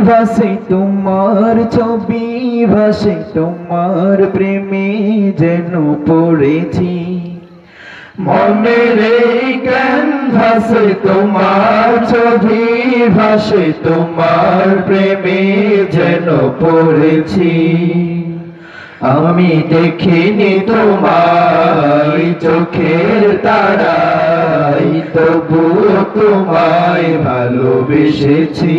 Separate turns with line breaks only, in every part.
ক্যানভাসে তোমার ছবি, ভাসে তোমার প্রেমে যেন পড়েছি। মনের এই ক্যানভাসে তোমার ছবি, ভাসে তোমার প্রেমে যেন পড়েছি। আমি দেখিনি তোমায় চোখের তারাই তবু তোমায় ভালোবেসেছি।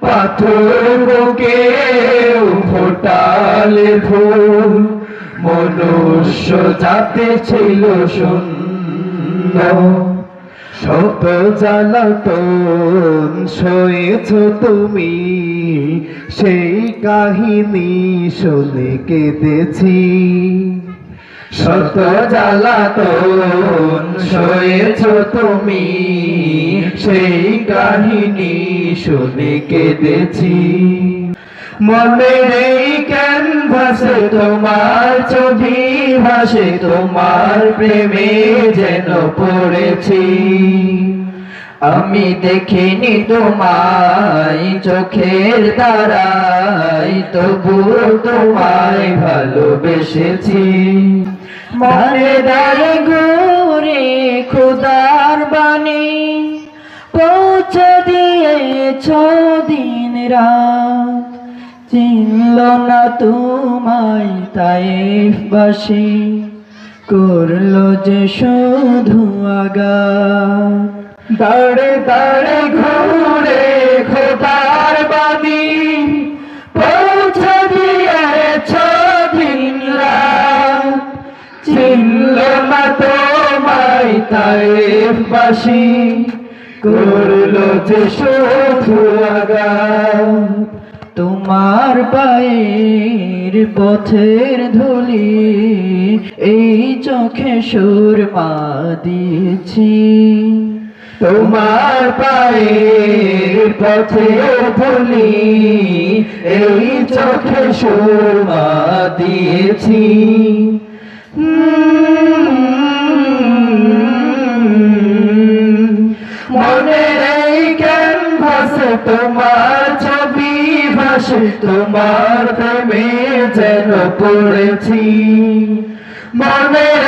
পাথর বুকে ফোটালে ফুল। মনুষ্য জাতি ছিল শূন্য শত জ্বালাতন সয়েছ তুমি। সেই কাহিনী শুনে কেঁদেছি।
শত জ্বালাতন সয়েছ তুমি, সেই কাহিনী শুনে কেঁদেছি। মনের এই ক্যানভাসে তোমার ছবি, ভাসে তোমার প্রেমে যেন পড়েছি। আমি দেখিনি তোমায় চোখের দ্বারাই তবুও তোমায় ভালোবেসেছি। মনে দাঁড়ে ঘুরে খুদার বাণী পৌঁছে দিয়েছ দিন রাত। চিনল না তোমায় তাইফবাসী করল যে শুধু আগা
দাঁড়ে দাঁড়ে ঘুরে খোদার বাণী।
পৌঁছে দিয়েছ রাত
চিনল না তোমায় তাইফবাসী। করল যে শুধু
তোমার পায়ের পথের ধুলি এই চোখে সুরমা দিয়েছি।
তোমার পায়ের পথে ধুলি এই চোখে সুরমা দিয়েছি। মনের এই ক্যানভাসে তোমার ছবি ভাসে, তোমার প্রেমে যেন পড়েছি। মনের